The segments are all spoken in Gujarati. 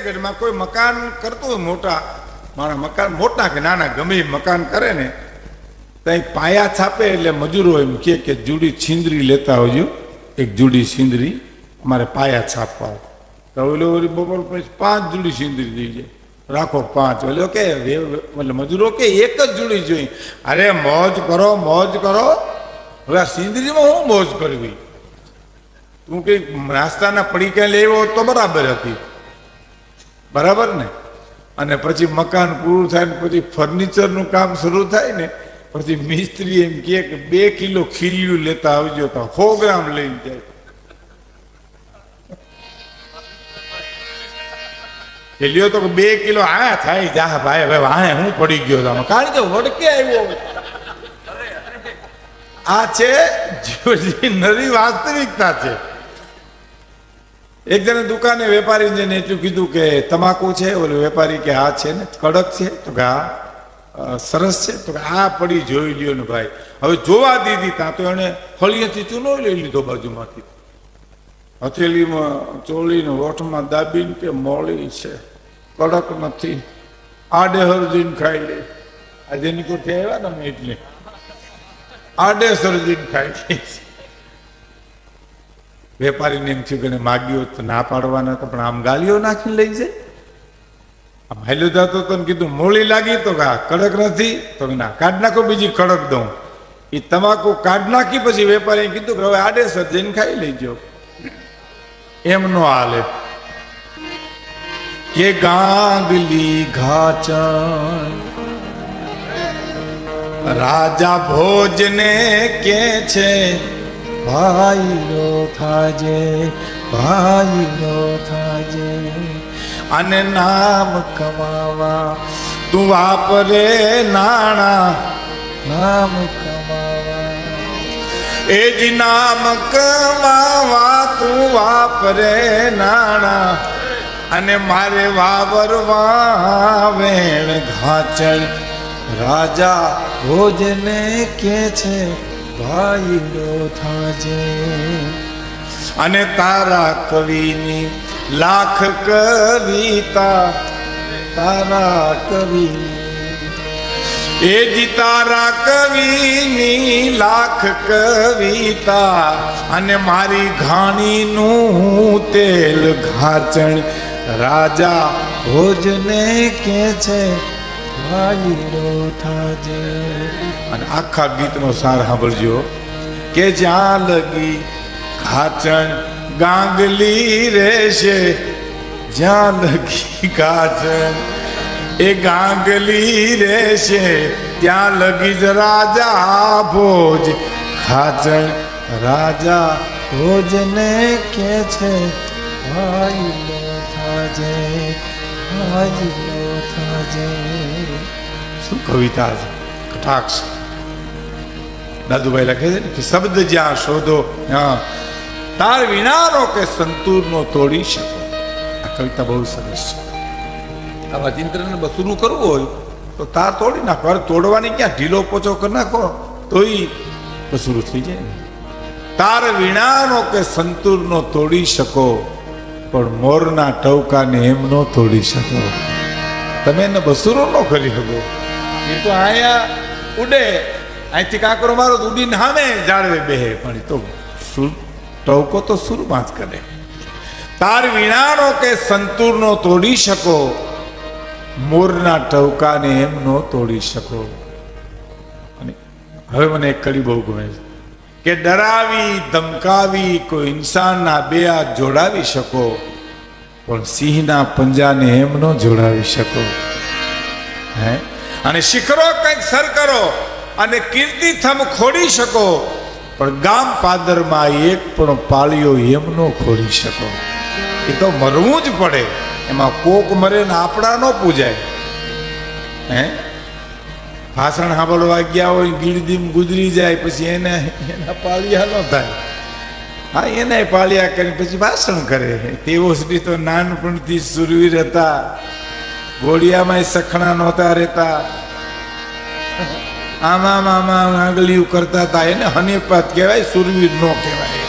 ફતેહગઢમાં કોઈ મકાન કરતું હોય મોટા, મારા મકાન મોટા કે નાના, ગમે મકાન કરે ને ત્યાં પાયા છાપે એટલે મજૂરો એમ કે કે જુડી છીંદરી લેતા આવજો. એક જુડી છીંદરી અમારે પાયા છાપવા. તો બપોર પછી પાંચ જુડી છીંદરી લઈ જાય રાખો પાંચ. ઓલો કે એટલે મજૂરો કે એક જ જુડી જોઈ. અરે મોજ કરો મોજ કરો. હવે આ સિંદરીમાં હું મોજ કરવી? તું કઈ નાસ્તાના પડીકા લેવો તો બરાબર હતી. બરાબર ને? અને પછી મકાન પૂરું થાય ને પછી ફર્નિચરનું કામ શરૂ થાય ને, પછી મિસ્ત્રી એમ કે બે કિલો ખીલ્યું લેતા આવજો તો સો ગ્રામ લઈને જાય. ખીલ્યો તો બે કિલો આ થાય, જા ભાઈ, હવે વાહે હું પડી ગયો તમે કારણ કે વડકે આવ્યો આ છે જીવનની નરી વાસ્તવિકતા છે. એક જણે દુકાને વેપારી જઈને એટલું કીધું કે તમાકુ છે, ઓલો વેપારી કે આ છે ને, કડક છે, તો કે આ સરસ છે, તો કે આ પડી જોઈ લ્યો ને ભાઈ. હવે જોવા દીધી ત્યાં તો એને ફળિયાથી ચૂનો લઈ લીધો બાજુમાંથી. હથેલીમાં ચોળીને ઓઠમાં દાબીને કે મોળી છે, કડક નથી. આડે હરજીને ખાઈ લે. આ જેની કોઈ આવ્યા ને અમે એટલે. આડે સરજીને ખાઈ લે. વેપારીને એમ થયું કે માગ્યો તો ના પાડવાના તો પણ આમ ગાલીઓ નાખીને લઈ જાય. આમ હાલ્યો જતો તો કીધું, મોળી લાગી તો આ કડક નથી, તો ના કાઢ નાખો, બીજી કડક દઉં. એ તમાકુ કાઢ નાખી પછી વેપારીએ કીધું કે, હવે આડેસર જઈને ખાઈ લેજો. એમ નો હાલે. કે ગાંગલી ઘાચણ, રાજા ભોજને કે છે ભાઈલો થાજે ભાઈલો થાજે. અને નામ કમાવા, તું વાપરે નાણા, નામ કમાવા. એ જ નામ કમાવા, તું વાપરે નાણા. અને મારે વાવરવા વેણ ઘાચણ રાજા ભોજને કે છે ભાઈલો થાજે. અને તારા કવિની લાખ કવિતા, તારા કવિની. એ જી તારા કવિની લાખ કવિતા, અને મારી ઘાણીનું તેલ ઘાચણ રાજા ભોજને કે છે. વાલીડો થાજે. અને આખા ગીતનો સાર સાંભળજો. કે જ્યાં લગી ખાચણ ગાંગલી રહેશે, જ્યાં લગી ખાચણ એ ગાંગલી રહેશે, ત્યાં લગી જ રાજા ભોજ, ખાચણ રાજા ભોજને કે છે ભાઈલો થાજે થાજે શું કવિતા છે કટાક્ષ દાદુભાઈ લખે છે ને કે શબ્દ જ્યાં શોધો હા તાર વિનાનો કે સંતૂરનો તોડી શકો. આ કવિતા બહુ સરસ છે. આવા ચિંતનને બસુરું કરવું હોય? તો તાર તોડી નાખો. અરે તોડવાની ક્યાં? ઢીલો પોચો કરી નાખો. તોય બસુરું થઈ જાય ને. તાર વીણાનો કે સંતૂરનો તોડી શકો પણ મોરના ટવકાને એમ ન તોડી શકો. તમે એને બસુરો ન કરી શકો. તો અહીંયા ઉડે. અહીંથી કાંકરો મારો તો ઉડીને હામે જાળવે બેહે પણ. તો સુર ટવકો તો સુરમાં જ કરે. તાર વીણાનો કે સંતુરનો તોડી શકો? મોરના ટવકાને એમ ન તોડી શકો. અને હવે મને એક કડી બહુ ગમે છે. કે ડરાવી, ધમકાવી, કોઈ ઇન્સાનના બે હાથ જોડાવી શકો, પણ સિંહના પંજાને એમ ન જોડાવી શકો. હે? અને શિખરો કંઈક સર કરો અને કીર્તિ થમ ખોડી શકો, પણ ગામ પાદરમાં એક પણ પાળીઓ એમ ન ખોડી શકો. એ તો મરવું જ પડે. એમાં કોક મરે ને આપણા ન પૂજાય. હે? ભાષણ સાંભળવા ગયા હોય, ગીરદીમ ગુજરી જાય, પછી એને એના પાળિયા ન થાય. હા એને પાળિયા કરી પછી ભાષણ કરે. તેવો સુધી તો નાનપણથી સુરવીર હતા. ઘોડિયામાં સખણા નહોતા રહેતા. આમાં આમાં આંગળીઓ કરતા હતા. એને હનીપાત કહેવાય, સુરવીર ન કહેવાય.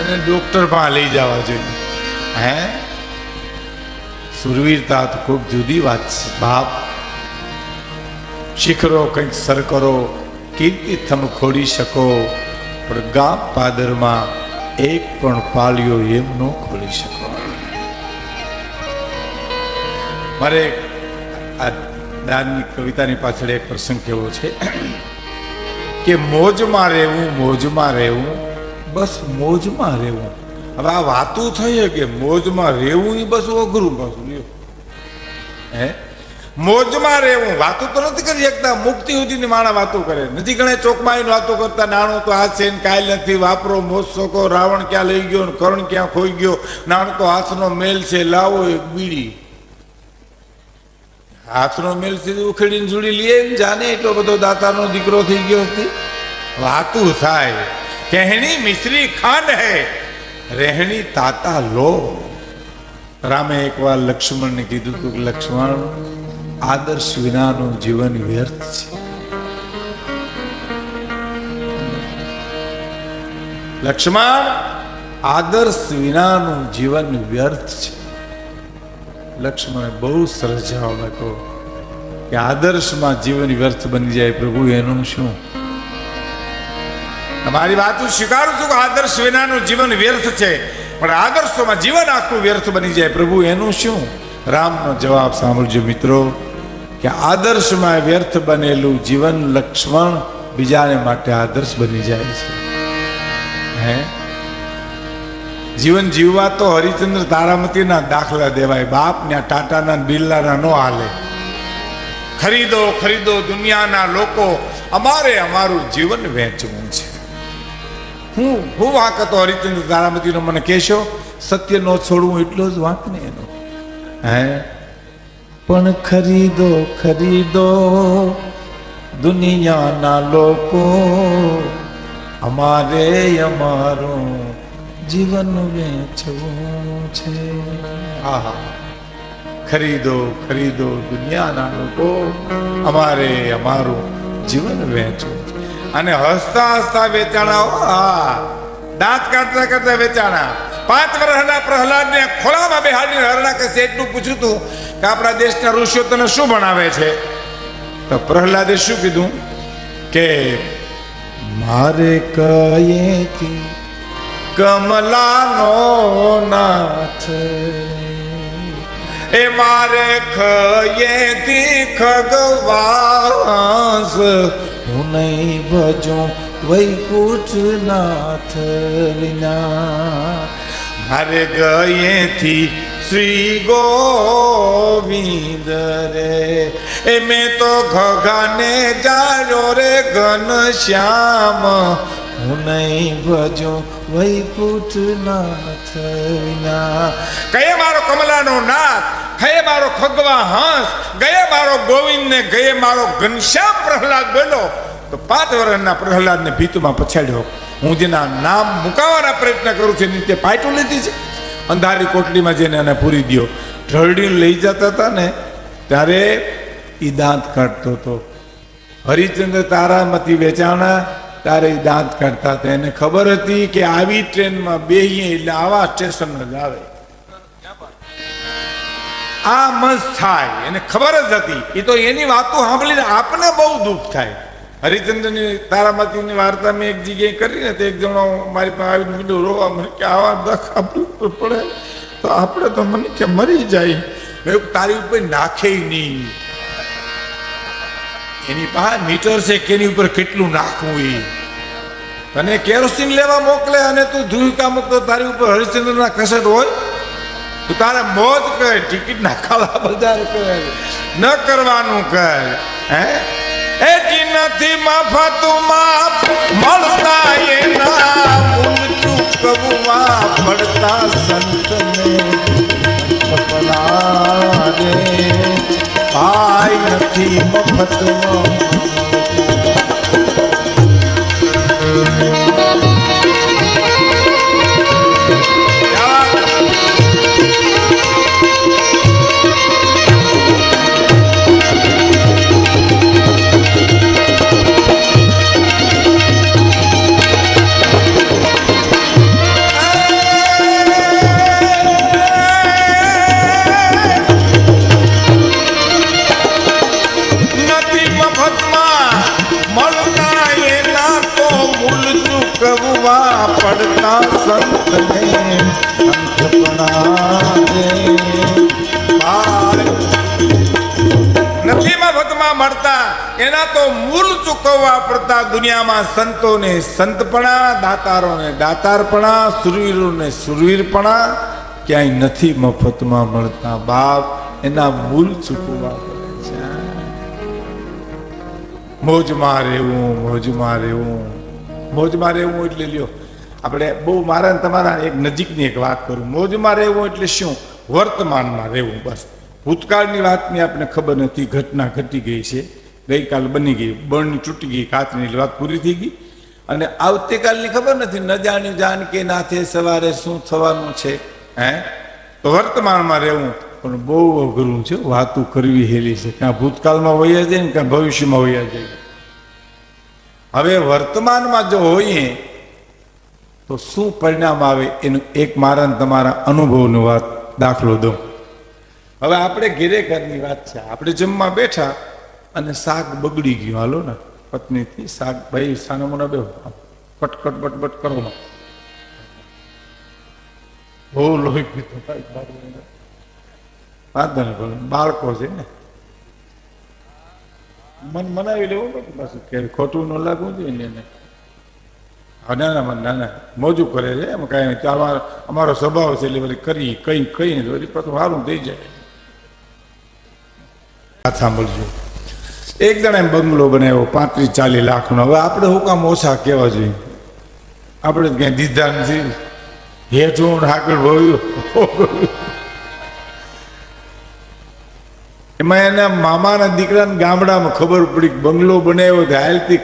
એને ડોક્ટર પાસે લઈ જવા જોઈએ. હે? સુરવીરતા તો ખૂબ જુદી વાત છે. બાપ, શિખરો કંઈક સર કરો કીર્તિ થમ ખોડી શકો, પણ ગામ પાદરમાં એક પણ પાલ્યો એમ ન ખોલી શકો. મારે આ દાનની કવિતાની પાછળ એક પ્રસંગ કેવો છે કે મોજમાં રહેવું મોજમાં રહેવું, બસ મોજમાં રહેવું. હવે આ વાતું થઈ કે મોજમાં રહેવું એ બસ અઘરું પાછું હે? મોજમાં રહેવું, વાતું તો નથી કરી શકતા. મુક્તિ સુધીની માણા વાતો કરે. નથી ગણે ચોકમાં વાતો કરતા. નાણું તો આ છે કાલ નથી. વાપરો મોજ શોકો રાવણ ક્યાં લઈ ગયો કર્ણ ક્યાં ખોઈ ગયો? નાણું તો હાથનો મેલ છે. લાવો એક બીડી. હાથનો મેલ સીધું ઉખેડીને જોડી લઈએ ને જાને એટલો બધો દાતાનો દીકરો થઈ ગયો હતી વાતું થાય. કહેણી મિશ્રી ખાન હે. રહેણી તાતા લો. રામે એકવાર લક્ષ્મણને કીધું હતું કે લક્ષ્મણ, આદર્શ વિનાનું જીવન વ્યર્થ છે. લક્ષ્મણ, આદર્શ વિનાનું જીવન વ્યર્થ છે. લક્ષ્મણે બહુ સરસ જવાબ આપ્યો કે આદર્શમાં જીવન વ્યર્થ બની જાય પ્રભુ, એનું શું? તમારી વાત હું સ્વીકારું છું કે આદર્શ વિનાનું જીવન વ્યર્થ છે, પણ આદર્શોમાં જીવન આખું વ્યર્થ બની જાય પ્રભુ, એનું શું? રામનો જવાબ સાંભળજો મિત્રો, કે આદર્શમાં વ્યર્થ બનેલું જીવન લક્ષ્મણ બીજાને માટે આદર્શ બની જાય છે. હે? જીવન જીવવા તો હરિચંદ્ર તારામતીના દાખલા દેવાય. બાપ ને ટાટાના બિરલાના નો હાલે. ખરીદો ખરીદો દુનિયાના લોકો. અમારે અમારું જીવન વેચવું છે. હું હું વાંક હતો હરિચંદ્ર તારામતીનો. મને કહેશો, સત્ય નો છોડવું એટલો જ વાંક ને એનો. હે? પણ ખરીદો ખરીદો દુનિયાના લોકો. અમારે અમારું જીવન વેચવું છે. આહા ખરીદો ખરીદો, દુનિયાના લોકો અમારે અમારું જીવન વેચવું અને હસતા હસતા વેચાણા, હા દાંત કાઢતા કાઢતા વેચાણા. પાંચ વર્ષના પ્રહલાદને ખોલામાં બેહાડીને હરણા કશે એટલું પૂછ્યું હતું કે આપણા દેશના ઋષિઓ તને શું ભણાવે છે? તો પ્રહલાદે શું કીધું? કે મારે કયેથી કમલાનો નાથ. એ મારે ખયેથી ખગવાસ હું નહીં ભજું વૈકુંઠ નાથ વિના. મારે ગયેથી શ્રી ગોવિંદ રે. એ મેં તો ઘગાને જાડ્યો રે ઘન શ્યામ હું નહીં ભજું વૈકુંઠ નાથ વિના મારો કમલાનો નાથ ખયે મારો ખગવા હંસ, ગયે મારો ગોવિંદ ગયે મારો ઘનશ્યામ પ્રહલાદ બન્યો તો પાંચ વર્ષના પ્રહલાદને ભીતમાં પછાડ્યો. હું જેના નામ મુકાવવાના પ્રયત્ન કરું છું, એની તે પાઇટું લીધી છે. અંધારી કોટલીમાં જઈને એને પૂરી દો ઢળડીને લઈ જતા હતા ને, ત્યારે એ દાંત કાઢતો હતો. હરિચંદ્ર તારામાંથી વેચાણા ત્યારે એ દાંત કાઢતા હતા. એને ખબર હતી કે આવી ટ્રેનમાં બેહીએ એટલે આવા સ્ટેશન જ આવે. આ મસ્ત થાય. એને ખબર જ હતી. એ તો એની વાતો સાંભળીને આપને બહુ દુઃખ થાય. હરિચંદ્રની તારામતીની વાર્તા મેં એક જગ્યાએ કરી ને તો એક જણો મારી પાસે આવીને કીધું, રોવા મને કે આવા દખ આપણું પડે તો આપણે તો મને કે મરી જાય. મેં તારી ઉપર નાખે નહીં. એની પાસે મીટર છે, કેની ઉપર કેટલું નાખવું એ તને કેરોસીન લેવા મોકલે અને તું ધ્રુવિકા મૂકતો, તારી ઉપર હરિશ્ચંદ્રના કસર હોય, તું તારે મોજ કર, ટિકિટ ના ખાવા બજાર કર, ન કરવાનું કર, હે? એ નથી માફ મળતા એના મૂળ માફ મળતા સંતને સપના રે આય નથી મફતમાં. ચૂકવવા પડતા દુનિયામાં સંતોને સંતપણા, દાતારોને દાતારપણા, સુરવીરોને સુરવીરપણા, ક્યાંય નથી મફતમાં મળતા બાપ, એના મૂલ ચૂકવવા પડે છે. મોજમાં રહેવું મોજમાં રહેવું. મોજમાં રહેવું એટલે લ્યો, આપણે બહુ મારા તમારા એક નજીકની એક વાત કરું. મોજમાં રહેવું એટલે શું? વર્તમાનમાં રહેવું બસ. ભૂતકાળની વાતની આપણે ખબર નથી, ઘટના ઘટી ગઈ છે. ગઈકાલ બની ગઈ બણ તૂટી ગઈ કાચની વાત પૂરી થઈ ગઈ. અને આવતીકાલની ખબર નથી, ન જાણ્યું જાણ કે નાથે સવારે શું થવાનું છે, હે? તો વર્તમાનમાં રહેવું, પણ બહુ અઘરું છે, વાતું કરવી હેલી છે. ક્યાં ભૂતકાળમાં વયા જાય ને ક્યાં ભવિષ્યમાં વયા જાય. હવે વર્તમાનમાં જો હોઈએ, તો શું પરિણામ આવે એનું એક મારા તમારા અનુભવની વાત દાખલો દઉં. હવે આપણે ઘેરે ઘરની વાત છે. આપણે જમવા બેઠા અને શાક બગડી ગયું. હાલો ને, પત્નીથી શાક ભાઈ સાનો મને બે કટકટ, બટબટ બટ બટ કરો. ને. બહુ લોહી પીતો વાંધો નહીં ભલે બાળકો છે ને. મન મનાવી લેવું પડે પાછું. કે ખોટું ન લાગવું જોઈએ ને એને. ના ના ના ના. મોજું કરે છે. એમ કાંઈ નહીં. ચાલો અમારો સ્વભાવ છે એટલે બધી કરી, કઈ કઈ નહીં. વળી પાછું સારું થઈ જાય. આ સાંભળજો. એક જણા એમ બંગલો બનાવ્યો, પાંત્રીસ ચાલીસ લાખનો હવે આપણે હું કામ ઓછા કહેવા જોઈએ? આપણે ક્યાંય દીધા નથી. હેઠું આગળ ભવ્યું એમાં એના મામાના દીકરાને ગામડામાં ખબર પડી કે બંગલો બનાવ્યો તો હાલથી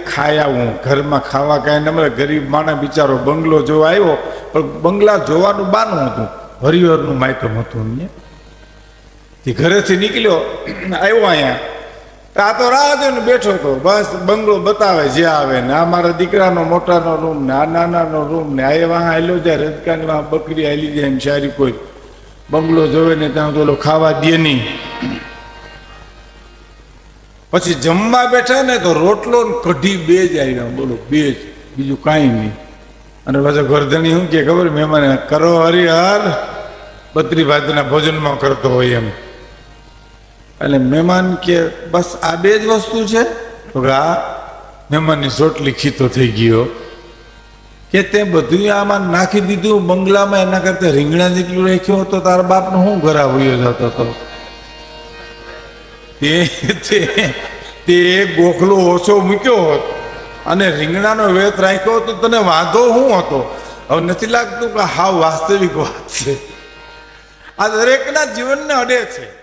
હું ઘરમાં ખાવા કાંઈ ન મળે. ગરીબ માણા બિચારો બંગલો જોવા આવ્યો, પણ બંગલા જોવાનું બાનું હતું. હરિહરનું માયકમ હતું અમને તે ઘરેથી નીકળ્યો, આવ્યો અહીંયા. આ તો રાહ જોઈને બેઠો હતો બસ બંગલો બતાવે જે આવે ને. આ મારા દીકરાનો મોટાનો રૂમ ને, આ નાનાનો રૂમ ને. આ વાહ હાલ્યો જાય રજકાની વાહ બકરી હાલી જાય એમ સારી કોઈ. બંગલો જોવે ને ત્યાં તો ખાવા દે નહીં. પછી જમવા બેઠા ને તો રોટલો કઢી બે જ આવ્યા બોલો, બે જ. બીજું કાંઈ નહીં. અને પાછો ગરધણી શું કે ખબર? મહેમાન કરો હરિહર, બત્રી ભાતના ભોજનમાં કરતો હોય એમ. એટલે મહેમાન કે બસ આ બે જ વસ્તુ છે? તો કે આ મહેમાનની સોટલી ખીતો થઈ ગયો. કે તે બધું આમાં નાખી દીધું બંગલામાં એના કરતા રીંગણા જેટલું રાખ્યું હતો તારા બાપનો શું ઘરા વયો જતો હતો તે તે- તે ગોખલો ઓછો મૂક્યો હોત અને રીંગણાનો વેત રાખ્યો હતો તને વાંધો શું હતો? હવે નથી લાગતું કે હા વાસ્તવિક વાત છે. આ દરેકના જીવનને અડે છે.